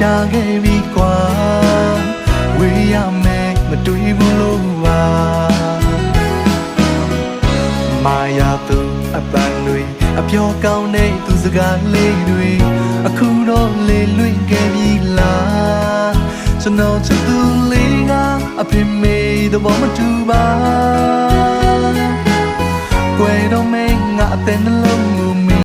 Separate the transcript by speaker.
Speaker 1: ခဲ့ပြီကွာဝေးရမယ်မတွေ့ဘူးလို့ပါမာယာသူအပန်းတွေအပြောကောင်းတဲ့သူစကားလေးတွေအခုတော့လေလွင့်ခဲ့ပြီလားကျွန်တော်ချစ်သူလေးကအဖေမေသဘောမတူပါကွယ်တော့မင်းငါအသက်နှလုံး